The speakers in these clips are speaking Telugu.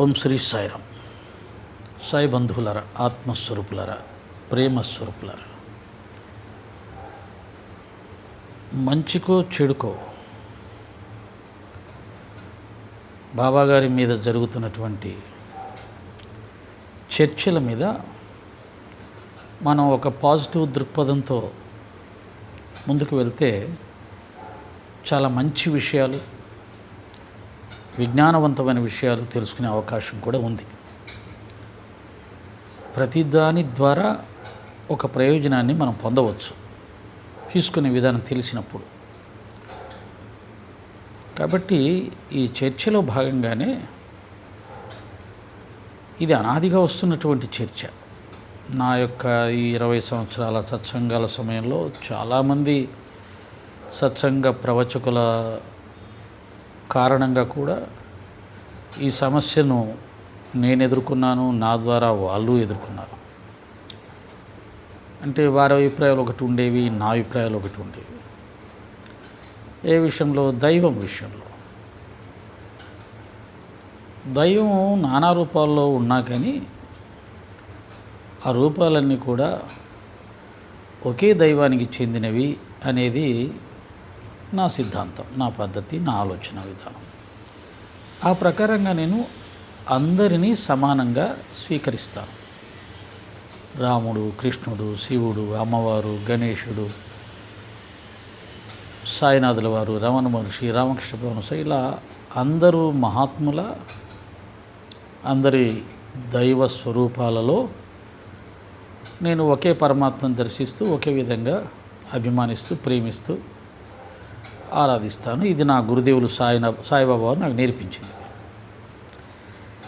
ఓం శ్రీ సాయిరామ్. సాయి బంధువులరా ఆత్మస్వరూపులర ప్రేమస్వరూపులర. మంచికో చెడుకో. బాబాగారి మీద జరుగుతున్నటువంటి చర్చల మీద మనం ఒక పాజిటివ్ దృక్పథంతో ముందుకు వెళ్తే చాలా మంచి విషయాలు విజ్ఞానవంతమైన విషయాలు తెలుసుకునే అవకాశం కూడా ఉంది. ప్రతిదాని ద్వారా ఒక ప్రయోజనాన్ని మనం పొందవచ్చు. తీసుకునే విధానం తెలిసినప్పుడు. కాబట్టి ఈ చర్చలో భాగంగానే ఇది అనాదిగా వస్తున్నటువంటి చర్చ. నా యొక్క ఈ ఇరవై సంవత్సరాల సత్సంగాల సమయంలో చాలామంది సత్సంగ ప్రవచకుల కారణంగా కూడా ఈ సమస్యను నేను ఎదుర్కొన్నాను నా ద్వారా వాళ్ళు ఎదుర్కొన్నారు. అంటే వారి అభిప్రాయాలు ఒకటి ఉండేవి నా అభిప్రాయాలు ఒకటి ఉండేవి. ఏ విషయంలో? దైవం విషయంలో. దైవం నానా రూపాల్లో ఉన్నా కానీ ఆ రూపాలన్నీ కూడా ఒకే దైవానికి చెందినవి అనేది నా సిద్ధాంతం నా పద్ధతి నా ఆలోచన విధానం. ఆ ప్రకారంగా నేను అందరినీ సమానంగా స్వీకరిస్తాను. రాముడు కృష్ణుడు శివుడు అమ్మవారు గణేశుడు సాయినాథుల వారు రమణ మహర్షి రామకృష్ణ పరమహంస ఇలా అందరూ మహాత్ముల అందరి దైవ స్వరూపాలలో నేను ఒకే పరమాత్మను దర్శిస్తూ ఒకే విధంగా అభిమానిస్తూ ప్రేమిస్తూ ఆరాధిస్తాను. ఇది నా గురుదేవులు సాయి సాయిబాబా నాకు నేర్పించింది.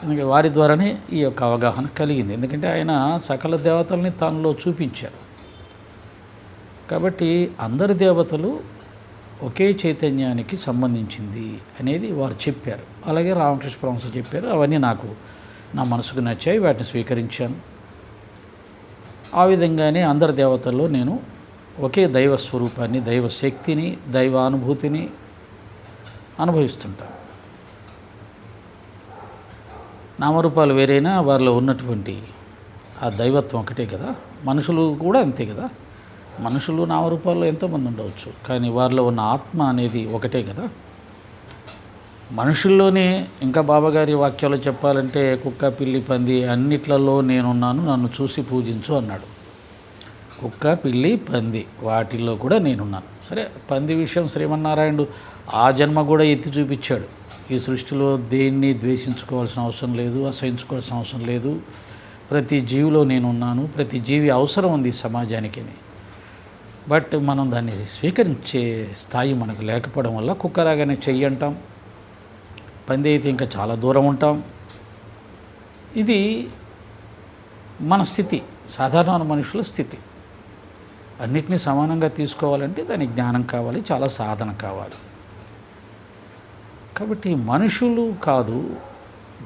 ఎందుకంటే వారి ద్వారానే ఈ యొక్క అవగాహన కలిగింది. ఎందుకంటే ఆయన సకల దేవతల్ని తనలో చూపించారు. కాబట్టి అందరి దేవతలు ఒకే చైతన్యానికి సంబంధించింది అనేది వారు చెప్పారు. అలాగే రామకృష్ణ పరమహంస చెప్పారు. అవన్నీ నాకు నా మనసుకు నచ్చాయి. వాటిని స్వీకరించాను. ఆ విధంగానే అందరి దేవతల్లో నేను ఒకే దైవ స్వరూపాన్ని దైవ శక్తిని దైవ అనుభూతిని అనుభవిస్తుంటాను నామరూపాలు వేరైనా వారిలో ఉన్నటువంటి ఆ దైవత్వం ఒకటే కదా? మనుషులు కూడా అంతే కదా? మనుషులు నామరూపాల్లో ఎంతోమంది ఉండవచ్చు కానీ వారిలో ఉన్న ఆత్మ అనేది ఒకటే కదా? మనుషుల్లోనే ఇంకా బాబాగారి వాక్యాలు చెప్పాలంటే కుక్క పిల్లి పంది అన్నిట్లలో నేనున్నాను నన్ను చూసి పూజించు అన్నాడు. కుక్క పిల్లి పంది. వాటిల్లో కూడా నేనున్నాను. సరే పంది విషయం శ్రీమన్నారాయణుడు ఆ జన్మ కూడా ఎత్తి చూపించాడు. ఈ సృష్టిలో దేన్ని ద్వేషించుకోవాల్సిన అవసరం లేదు అసహించుకోవాల్సిన అవసరం లేదు. ప్రతి జీవిలో నేనున్నాను ప్రతి జీవి అవసరం ఉంది సమాజానికి బట్ మనం దాన్ని స్వీకరించే స్థాయి మనకు లేకపోవడం వల్ల కుక్కలాగానే చెయ్యి అంటాం. పంది అయితే ఇంకా చాలా దూరం ఉంటాం. ఇది మన స్థితి సాధారణ మనుషుల స్థితి. అన్నిటినీ సమానంగా తీసుకోవాలంటే దానికి జ్ఞానం కావాలి చాలా సాధన కావాలి. కాబట్టి మనుషులు కాదు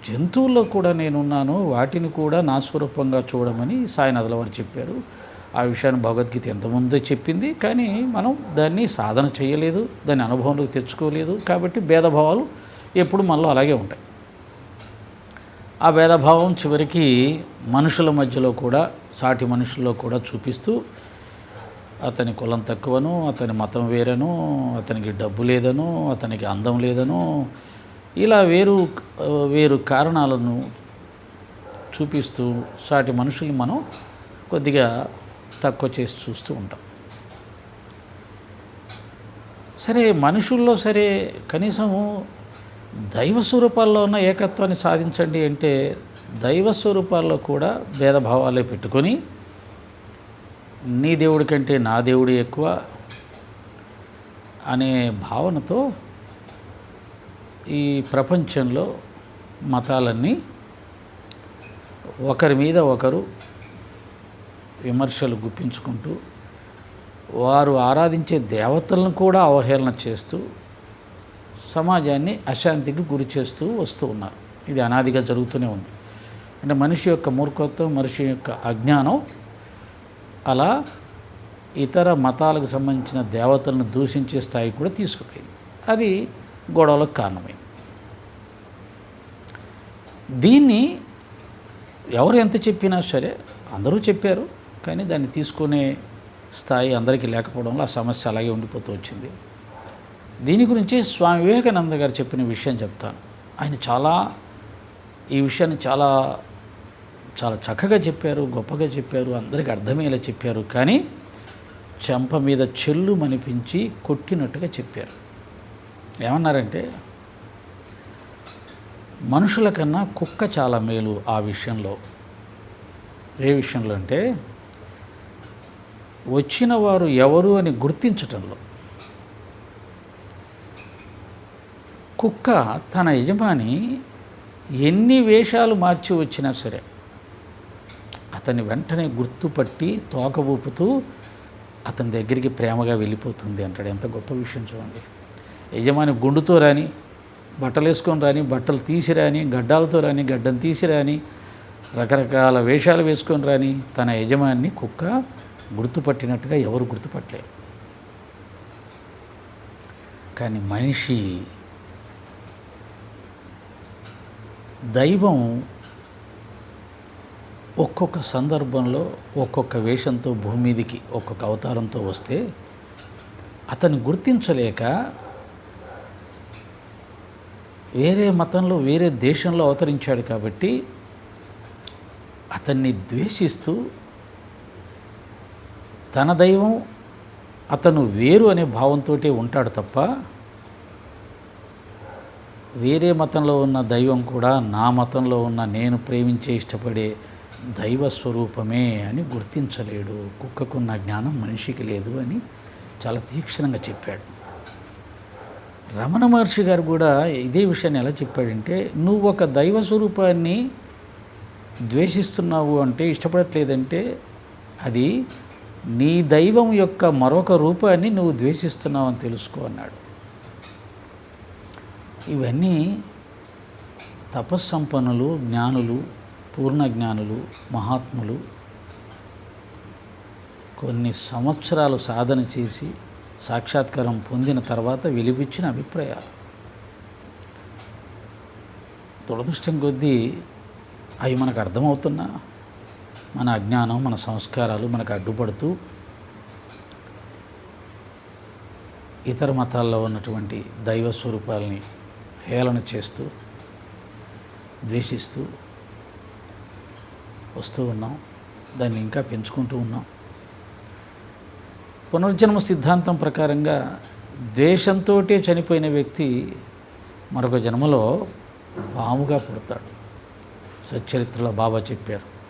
జంతువుల్లో కూడా నేనున్నాను వాటిని కూడా నా స్వరూపంగా చూడమని సాయినాథుల వారు చెప్పారు. ఆ విషయాన్ని భగవద్గీత ఎంతమందో చెప్పింది కానీ మనం దాన్ని సాధన చేయలేదు దాన్ని అనుభవంలోకి తెచ్చుకోలేదు కాబట్టి భేదభావాలు ఎప్పుడు మనలో అలాగే ఉంటాయి. ఆ భేదభావం చివరికి మనుషుల మధ్యలో కూడా సాటి మనుషుల్లో కూడా చూపిస్తూ అతని కులం తక్కువను అతని మతం వేరను అతనికి డబ్బు లేదను అతనికి అందం లేదను ఇలా వేరు వేరు కారణాలను చూపిస్తూ సాటి మనుషుల్ని మనం కొద్దిగా తక్కువ చేసి చూస్తూ ఉంటాం. సరే మనుషుల్లో సరే కనీసము దైవ స్వరూపాల్లో ఉన్న ఏకత్వాన్ని సాధించండి అంటే దైవ స్వరూపాల్లో కూడా భేదభావాలే పెట్టుకొని నీ దేవుడి కంటే నా దేవుడు ఎక్కువ అనే భావనతో ఈ ప్రపంచంలో మతాలన్నీ ఒకరి మీద ఒకరు విమర్శలు గుప్పించుకుంటూ వారు ఆరాధించే దేవతలను కూడా అవహేళన చేస్తూ సమాజాన్ని అశాంతికి గురి చేస్తూ వస్తూ ఉన్నారు. ఇది అనాదిగా జరుగుతూనే ఉంది. అంటే మనిషి యొక్క మూర్ఖత్వం మనిషి యొక్క అజ్ఞానం అలా ఇతర మతాలకు సంబంధించిన దేవతలను దూషించే స్థాయికి కూడా తీసుకుపోయింది. అది గొడవలకు కారణమైంది. దీన్ని ఎవరు ఎంత చెప్పినా సరే అందరూ చెప్పారు. కానీ దాన్ని తీసుకునే స్థాయి అందరికీ లేకపోవడంలో ఆ సమస్య అలాగే ఉండిపోతూ వచ్చింది. దీని గురించి స్వామి వివేకానంద గారు చెప్పిన విషయం చెప్తాను. ఆయన చాలా ఈ విషయాన్ని చాలా చాలా చక్కగా చెప్పారు గొప్పగా చెప్పారు అందరికీ అర్థమయ్యేలా చెప్పారు. కానీ చెంప మీద చెల్లు మనిపించి కొట్టినట్టుగా చెప్పారు. ఏమన్నారంటే మనుషుల కన్నా కుక్క చాలా మేలు ఆ విషయంలో. ఏ విషయంలో అంటే వచ్చిన వారు ఎవరు అని గుర్తించటంలో. కుక్క తన యజమాని ఎన్ని వేషాలు మార్చి వచ్చినా సరే అతన్ని వెంటనే గుర్తుపట్టి తోక ఊపుతూ అతని దగ్గరికి ప్రేమగా వెళ్ళిపోతుంది అంటాడు. ఎంత గొప్ప విషయం చూడండి. యజమాని గుండుతో రాని బట్టలు వేసుకొని రాని బట్టలు తీసిరాని గడ్డాలతో రాని గడ్డం తీసిరాని రకరకాల వేషాలు వేసుకొని రాని తన యజమాని కుక్క గుర్తుపట్టినట్టుగా ఎవరు గుర్తుపట్టలేరు కానీ మనిషి దైవం ఒక్కొక్క సందర్భంలో ఒక్కొక్క వేషంతో భూమి మీదికి ఒక్కొక్క అవతారంతో వస్తే అతను గుర్తించలేక వేరే మతంలో వేరే దేశంలో అవతరించాడు కాబట్టి అతన్ని ద్వేషిస్తూ తన దైవం అతను వేరు అనే భావంతో ఉంటాడు తప్ప వేరే మతంలో ఉన్న దైవం కూడా నా మతంలో ఉన్న నేను ప్రేమించే ఇష్టపడే దైవ స్వరూపమే అని గుర్తించలేడు. కుక్కకున్న జ్ఞానం మనిషికి లేదు అని చాలా తీక్షణంగా చెప్పాడు. రమణ మహర్షి గారు కూడా ఇదే విషయాన్ని ఎలా చెప్పాడంటే నువ్వు ఒక దైవ స్వరూపాన్ని ద్వేషిస్తున్నావు అంటే ఇష్టపడట్లేదంటే అది నీ దైవం యొక్క మరొక రూపాన్ని నువ్వు ద్వేషిస్తున్నావు అని తెలుసుకో అన్నాడు. ఇవన్నీ తపస్సంపన్నులు జ్ఞానులు పూర్ణ జ్ఞానులు మహాత్ములు కొన్ని సంవత్సరాలు సాధన చేసి సాక్షాత్కారం పొందిన తర్వాత వెలిపించిన అభిప్రాయాలు. దురదృష్టం కొద్దీ అవి మనకు అర్థమవుతున్నా మన అజ్ఞానం మన సంస్కారాలు మనకు అడ్డుపడుతూ ఇతర మతాల్లో ఉన్నటువంటి దైవ స్వరూపాలని హేళన చేస్తూ ద్వేషిస్తూ వస్తూ ఉన్నాం దాన్ని ఇంకా పెంచుకుంటూ ఉన్నాం. పునర్జన్మ సిద్ధాంతం ప్రకారంగా ద్వేషంతో చనిపోయిన వ్యక్తి మరొక జన్మలో పాముగా పుడతాడు. సచ్చరిత్రలో బాబా చెప్పారు.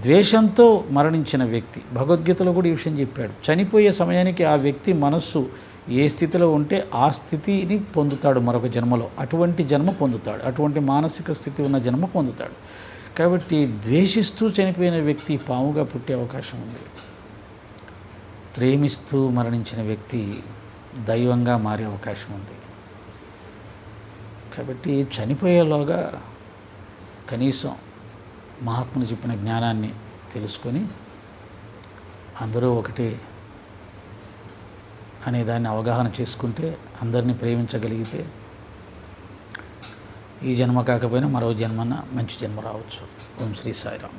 ద్వేషంతో మరణించిన వ్యక్తి భగవద్గీతలో కూడా ఈ విషయం చెప్పాడు. చనిపోయే సమయానికి ఆ వ్యక్తి మనస్సు ఏ స్థితిలో ఉంటే ఆ స్థితిని పొందుతాడు మరొక జన్మలో. అటువంటి జన్మ పొందుతాడు. అటువంటి మానసిక స్థితి ఉన్న జన్మ పొందుతాడు. కాబట్టి ద్వేషిస్తూ చనిపోయిన వ్యక్తి పాముగా పుట్టే అవకాశం ఉంది. ప్రేమిస్తూ మరణించిన వ్యక్తి దైవంగా మారే అవకాశం ఉంది. కాబట్టి చనిపోయేలోగా కనీసం మహాత్ములు చెప్పిన జ్ఞానాన్ని తెలుసుకొని అందరూ ఒకటి అనే దాన్ని అవగాహన చేసుకుంటే అందరినీ ప్రేమించగలిగితే ఈ జన్మ కాకపోయినా మరో జన్మన మంచి జన్మ రావచ్చు. ఓం శ్రీ సాయిరామ్.